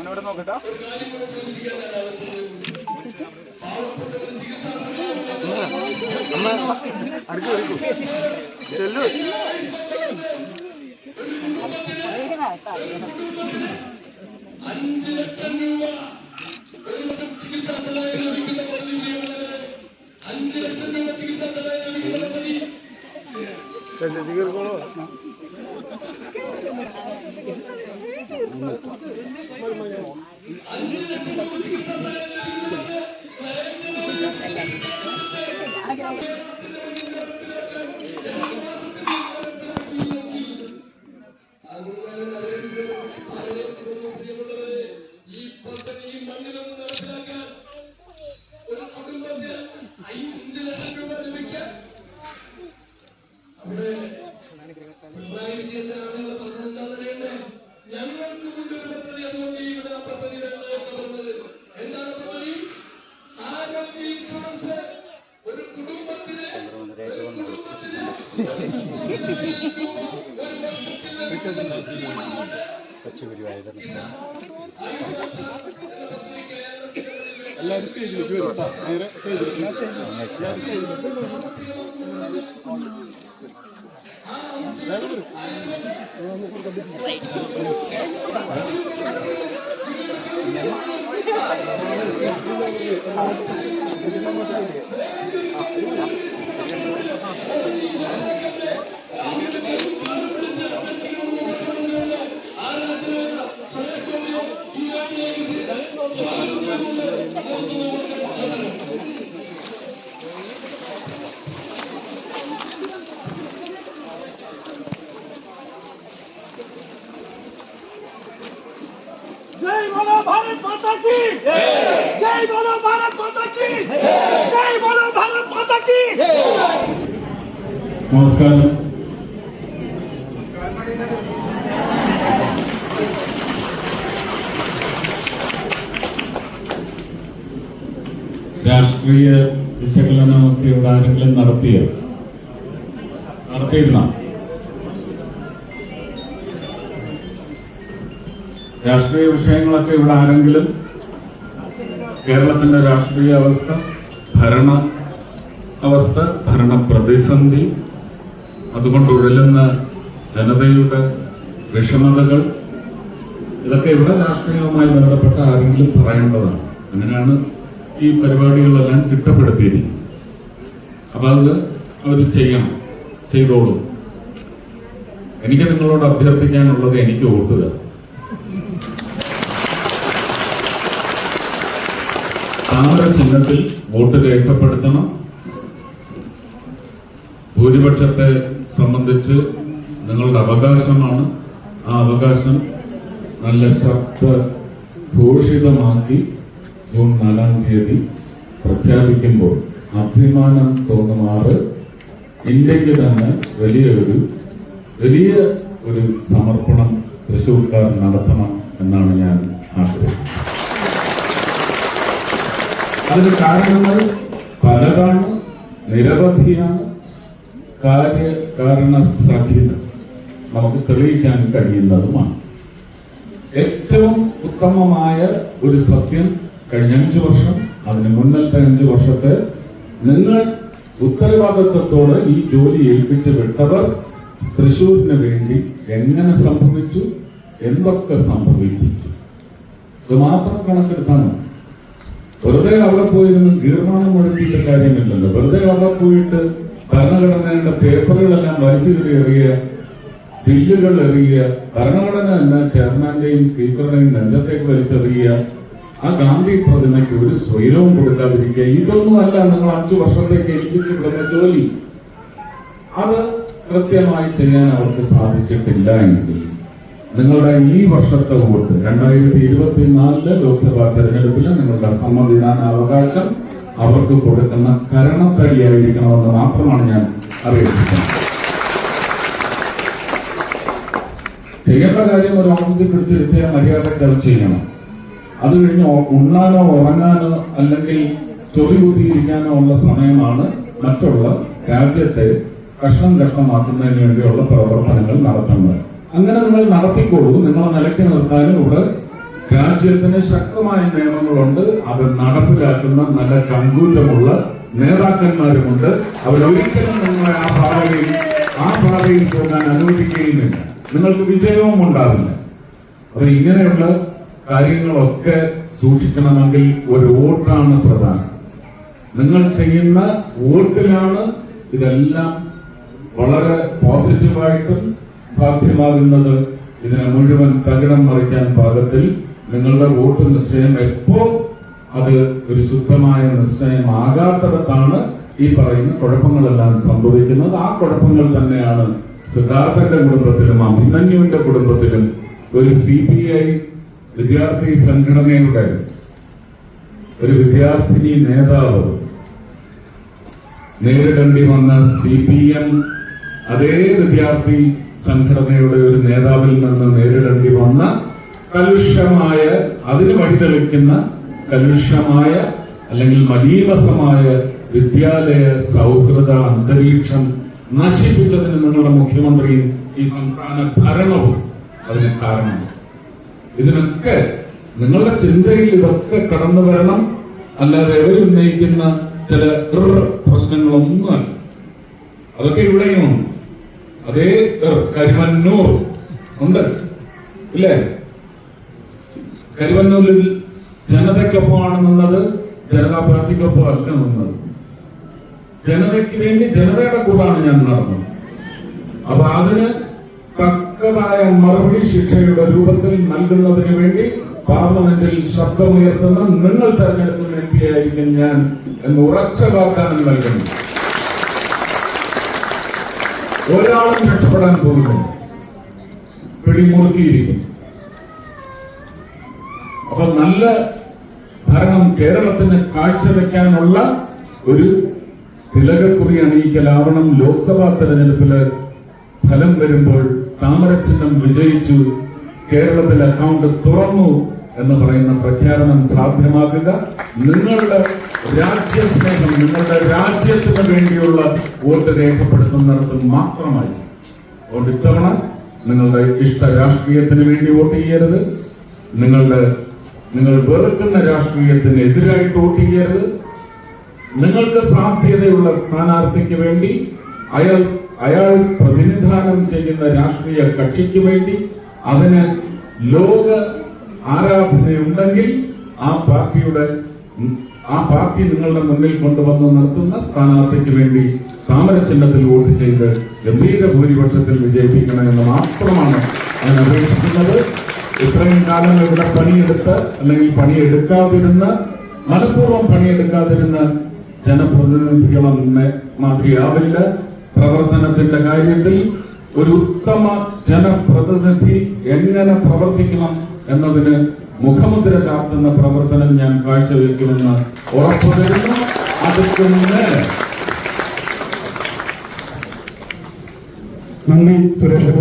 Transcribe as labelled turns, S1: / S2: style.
S1: ഇവിടെ നോക്കട്ടോ അമ്മ അടുത്ത് വരൂ ചെല്ലു
S2: কাছে
S1: জিজ্ঞেস করো Thank you. നേരെ സ്റ്റേജിലേക്ക് എല്ലാവരും.
S3: বলো ভারত মাতা কি? জয় বলো ভারত মাতা কি? জয় বলো ভারত মাতা কি?
S4: നമസ്കാരം രാഷ്ട്രീയ വിശകലനമൊക്കെ ഇവിടെ ആരെങ്കിലും നടത്തിയ? നടത്തിയിരുന്ന? രാഷ്ട്രീയ വിഷയങ്ങളൊക്കെ ഇവിടെ ആരെങ്കിലും കേരളത്തിന്റെ രാഷ്ട്രീയ അവസ്ഥ ഭരണ അവസ്ഥ ഭരണ പ്രതിസന്ധി അതുകൊണ്ട് ഉഴലുന്ന ജനതയുടെ വിഷമതകൾ ഇതൊക്കെ ഇവിടെ രാഷ്ട്രീയവുമായി ബന്ധപ്പെട്ട ആരെങ്കിലും പറയേണ്ടതാണ്. അങ്ങനെയാണ് ഈ പരിപാടികളെല്ലാം ചിട്ടപ്പെടുത്തിയിരിക്കുന്നത് അപ്പൊ അത് അവർ ചെയ്യണം ചെയ്തോളൂ. എനിക്ക് നിങ്ങളോട് അഭ്യർത്ഥിക്കാനുള്ളത് എനിക്ക് ഓട്ടുക താമര ചിഹ്നത്തിൽ വോട്ട് രേഖപ്പെടുത്തണം. ഭൂരിപക്ഷത്തെ സംബന്ധിച്ച് നിങ്ങളുടെ അവകാശമാണ്. ആ അവകാശം നല്ല ശക്ത ഘോഷിതമാക്കി ജൂൺ നാലാം തീയതി പ്രഖ്യാപിക്കുമ്പോൾ അഭിമാനം തോന്നുമാറ് ഇന്ത്യയ്ക്ക് തന്നെ വലിയ ഒരു വലിയ ഒരു സമർപ്പണം തൃശ്ശൂർക്കാർ നടത്തണം എന്നാണ് ഞാൻ ആഗ്രഹിക്കുന്നത്. അതിന് കാരണങ്ങൾ പലതാണ് നിരവധിയാണ് കാര്യകാരണ സാധ്യത നമുക്ക് തെളിയിക്കാൻ കഴിയുന്നതുമാണ്. ഏറ്റവും ഉത്തമമായ ഒരു സത്യം കഴിഞ്ഞ അഞ്ചു വർഷം അതിന് മുന്നിലത്തെ അഞ്ചു വർഷത്തെ നിങ്ങൾ ഉത്തരവാദിത്വത്തോടെ ഈ ജോലി ഏൽപ്പിച്ചു വിട്ടവർ തൃശൂരിന് വേണ്ടി എങ്ങനെ സംഭവിച്ചു എന്തൊക്കെ സംഭവിപ്പിച്ചു ഇത് മാത്രം കണക്കെടുത്താൽ മതി. വെറുതെ അവിടെ പോയിരുന്ന് തീരുമാനം മുഴക്കിയിട്ട് കാര്യമില്ലല്ലോ. വെറുതെ അവിടെ പോയിട്ട് ഭരണഘടനയുടെ പേപ്പറുകളെല്ലാം വലിച്ചു കയറി എറിയുക ബില്ലുകൾ എറിയുക ഭരണഘടന എല്ലാം ചെയർമാന്റെയും സ്പീക്കറുടെയും നെഞ്ചത്തേക്ക് വലിച്ചെറിയുക ആ ഗാന്ധി പ്രതിമയ്ക്ക് ഒരു സ്വൈരവും കൊടുക്കാതിരിക്കുക ഇതൊന്നുമല്ല നിങ്ങൾ അഞ്ചു വർഷത്തേക്ക് ഏൽപ്പിച്ചു വിടുന്ന ജോലി. അത് കൃത്യമായി ചെയ്യാൻ അവർക്ക് സാധിച്ചിട്ടില്ല എങ്കിൽ നിങ്ങളുടെ ഈ വർഷത്തെ വോട്ട് രണ്ടായിരത്തി ഇരുപത്തി നാലിലെ ലോക്സഭാ തെരഞ്ഞെടുപ്പിൽ നിങ്ങളുടെ സമ്മതിദാന അവകാശം അവർക്ക് കൊടുക്കുന്ന കരണത്തടിയായിരിക്കണമെന്ന് മാത്രമാണ് ഞാൻ അറിയിക്കുന്നത് ചെയ്യേണ്ട കാര്യം ഒരു ഓഫീസിൽ പിടിച്ചെടുത്തിയ മര്യാദയ്ക്ക് അത് ചെയ്യണം. അത് കഴിഞ്ഞ് ഉണ്ണാനോ ഉറങ്ങാനോ അല്ലെങ്കിൽ ചൊറി കുത്തിയിരിക്കാനോ ഉള്ള സമയമാണ് മറ്റുള്ള രാജ്യത്തെ കഷ്ണം കഷ്ണമാക്കുന്നതിന് വേണ്ടിയുള്ള പ്രവർത്തനങ്ങൾ നടത്തുന്നത്. അങ്ങനെ നിങ്ങൾ നടത്തിക്കോളൂ. നിങ്ങളെ നിലയ്ക്ക് നിർത്താനും ഇവിടെ രാജ്യത്തിന് ശക്തമായ നിയമങ്ങളുണ്ട്. അത് നടപ്പിലാക്കുന്ന നല്ല കങ്കൂറ്റമുള്ള നേതാക്കന്മാരുമുണ്ട്. അവരൊരിക്കലും നിങ്ങളെ ആ പാതയിൽ ആ പാതയിൽ പോകാൻ അനുവദിക്കുകയുമില്ല. നിങ്ങൾക്ക് വിജയവും ഉണ്ടാവില്ല. അപ്പൊ ഇങ്ങനെയുള്ള കാര്യങ്ങളൊക്കെ സൂക്ഷിക്കണമെങ്കിൽ ഒരു വോട്ടാണ് പ്രധാനം. നിങ്ങൾ ചെയ്യുന്ന വോട്ടിലാണ് ഇതെല്ലാം വളരെ പോസിറ്റീവായിട്ടും സാധ്യമാകുന്നത് ഇതിനെ മുഴുവൻ തകിടം മറിക്കാൻ പാകത്തിൽ നിങ്ങളുടെ വോട്ട് നിശ്ചയം എപ്പോ അത് ഒരു ശുദ്ധമായ നിശ്ചയമാകാത്തിടത്താണ് ഈ പറയുന്ന കുഴപ്പങ്ങളെല്ലാം സംഭവിക്കുന്നത്. ആ കുഴപ്പങ്ങൾ തന്നെയാണ് സിദ്ധാർത്ഥന്റെ കുടുംബത്തിലും അഭിമന്യുവിന്റെ കുടുംബത്തിലും ഒരു സി പി ഐ വിദ്യാർത്ഥി സംഘടനയുടെ ഒരു വിദ്യാർത്ഥിനി നേതാവ് നേരിടേണ്ടി വന്ന സി പി എം അതേ വിദ്യാർത്ഥി സംഘടനയുടെ ഒരു നേതാവിൽ നിന്ന് നേരിടേണ്ടി വന്ന കലുഷമായ അതിന് വഴിതെളിക്കുന്ന കലുഷമായ അല്ലെങ്കിൽ മലീമസമായ വിദ്യാലയ സൗഹൃദ അന്തരീക്ഷം നശിപ്പിച്ചതിന് നിങ്ങളുടെ മുഖ്യമന്ത്രിയും ഈ സംസ്ഥാന ഭരണവും അതിന് കാരണമാണ് ഇതിനൊക്കെ നിങ്ങളുടെ ചിന്തയിൽ ഇതൊക്കെ കടന്നു വരണം. അല്ലാതെ എവരുന്നയിക്കുന്ന ചില പ്രശ്നങ്ങളൊന്നും പ്രശ്നങ്ങളൊന്നുമല്ല. അതൊക്കെ ഇവിടെയും ഉണ്ട്. അതേ കരിമന്നൂർ. ഉണ്ട്. ഇല്ലേ? കരിമന്നൂരിൽ ജനതയ്ക്കൊപ്പമാണ് നിന്നത് ജനതാ പാർട്ടിക്കൊപ്പം അല്ല നിന്നത്. ജനതയ്ക്ക് വേണ്ടി ജനതയുടെ കൂടാണ് ഞാൻ നടന്നത്. അപ്പൊ അതിന് തക്കതായ മറുപടി ശിക്ഷയുടെ രൂപത്തിൽ നൽകുന്നതിന് വേണ്ടി പാർലമെന്റിൽ ശബ്ദമുയർത്തുന്ന നിങ്ങൾ തെരഞ്ഞെടുക്കുന്ന എം പി ആയിരിക്കും ഞാൻ എന്ന് ഉറച്ച വാഗ്ദാനം നൽകുന്നു. ഒരാളും രക്ഷപ്പെടാൻ പോകുന്നില്ല. പിടിമുറുക്കിയിരിക്കും അപ്പൊ നല്ല ഭരണം കേരളത്തിന് കാഴ്ചവെക്കാനുള്ള ഒരു തിലകക്കുറി അണിയിക്കലാവണം. ലോക്സഭാ തെരഞ്ഞെടുപ്പിൽ ഫലം വരുമ്പോൾ താമരചിഹ്നം വിജയിച്ചു. കേരളത്തിൽ അക്കൗണ്ട് തുറന്നു. എന്ന് പറയുന്ന പ്രഖ്യാപനം സാധ്യമാക്കുക. നിങ്ങളുടെ രാജ്യസ്നേഹം നിങ്ങളുടെ രാജ്യത്തിന് വേണ്ടിയുള്ള വോട്ട് രേഖപ്പെടുത്തുന്നിടത്ത് മാത്രമായി. അതുകൊണ്ട് ഇത്തവണ നിങ്ങളുടെ ഇഷ്ട രാഷ്ട്രീയത്തിന് വേണ്ടി വോട്ട് ചെയ്യരുത്. നിങ്ങളുടെ നിങ്ങൾ വെറുക്കുന്ന രാഷ്ട്രീയത്തിന് എതിരായിട്ട് വോട്ട് ചെയ്യരുത്. നിങ്ങൾക്ക് സാധ്യതയുള്ള സ്ഥാനാർത്ഥിക്ക് വേണ്ടി അയാൾ അയാൾ പ്രതിനിധാനം ചെയ്യുന്ന രാഷ്ട്രീയ കക്ഷിക്ക് വേണ്ടി അതിന് ലോക ആരാധനയുണ്ടെങ്കിൽ ആ പാർട്ടിയുടെ ആ പാർട്ടി നിങ്ങളുടെ മുന്നിൽ കൊണ്ടുവന്ന് നടത്തുന്ന സ്ഥാനാർത്ഥിക്ക് വേണ്ടി താമര ചിഹ്നത്തിൽ വോട്ട് ചെയ്ത് ഗംഭീര ഭൂരിപക്ഷത്തിൽ വിജയിപ്പിക്കണമെന്ന് മാത്രമാണ് ഞാൻ അപേക്ഷിക്കുന്നത്. ഇത്രയും കാലം ഇവിടെ പണിയെടുത്ത് അല്ലെങ്കിൽ പണിയെടുക്കാതിരുന്ന് മനഃപൂർവം പണിയെടുക്കാതിരുന്ന് ജനപ്രതിനിധികളെ മാതിരിയാവില്ല പ്രവർത്തനത്തിന്റെ കാര്യത്തിൽ ഒരു ഉത്തമ ജനപ്രതിനിധി എങ്ങനെ പ്രവർത്തിക്കണം എന്നതിന് മുഖമുദ്ര ചാർത്തുന്ന പ്രവർത്തനം ഞാൻ കാഴ്ചവെക്കുമെന്ന് ഉറപ്പു തരുന്നു അടുത്തുനിന്ന്
S1: നന്ദി സുരേഷ്